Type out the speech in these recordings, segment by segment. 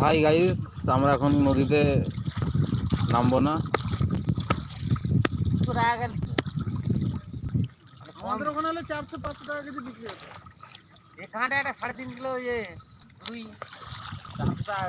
Hi guys আমরা এখন নদীতে নামবো না। আমাদের ওখানে হলে চারশো পাঁচশো টাকা কেজি বিক্রি হতো। এখানে একটা সাড়ে তিন কিলো ইয়ে রুই। চারশো টাকা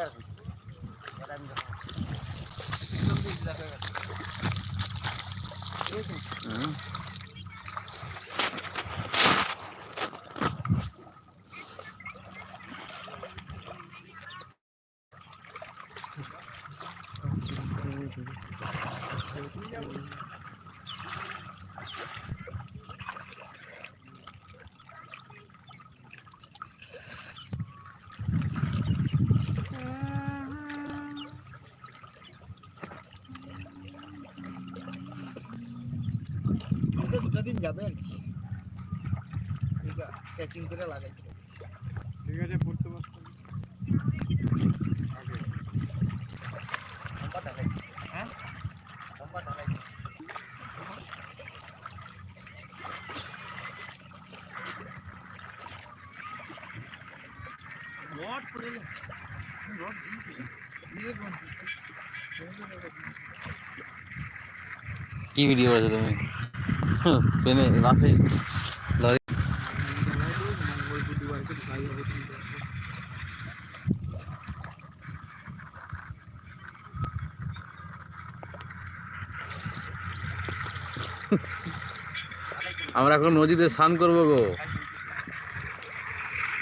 আমি দেখো। একদম বিশ লাখ হয়ে গেছে। ঠিক আছে? হুম। দুটা দিন যাবেন প্যাকিং করে লাগাইতে ঠিক আছে পড়তে পারতাম কি ভিডিও করেছ তুমি? পেনে মাথায় লরি। আমরা এখন নদীতে স্নান করব গো আমরা বলে কি দেখাবো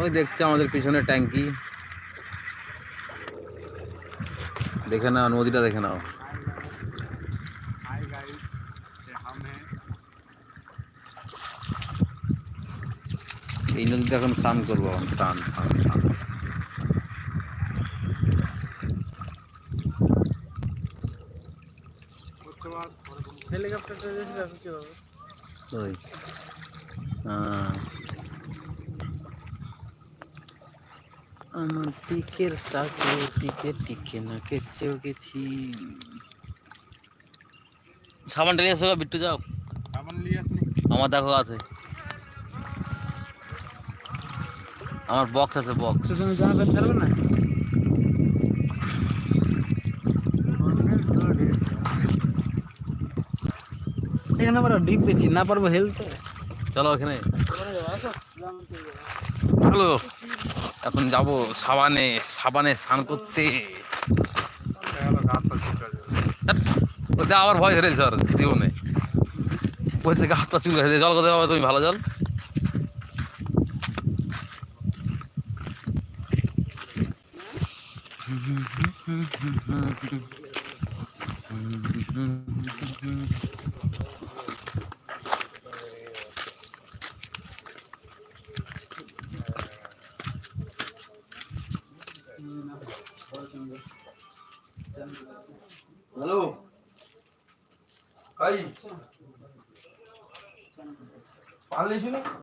ওই দেখছে আমাদের পিছনে ট্যাঙ্কি। দেখে নাও, নদীটা দেখে নাও। এই নদীটা এখন স্নান করব স্নান স্নান আমার টিকের তাকে টিকে টিকে না কেচেও গেছি সামান নিয়ে আসো বিট্টু যাও। নিয়ে আমার দেখো আছে। আমার বক্স আছে বক্স তুমি জানা পারবে না? সেখানে আমরা ডিপ বেশি না পারব হেলতে চলো ওখানে চলো, এখন যাব সাবানে সাবানে স্নান করতে। ওটা আবার ভয় ধরে স্যার জীবনে। বলছে গা হাত পা চুল জল কোথায় পাবে তুমি? ভালো জল? হুম হুম হুম হুম হুম হুম हेलो। काही पाणी लिहिशील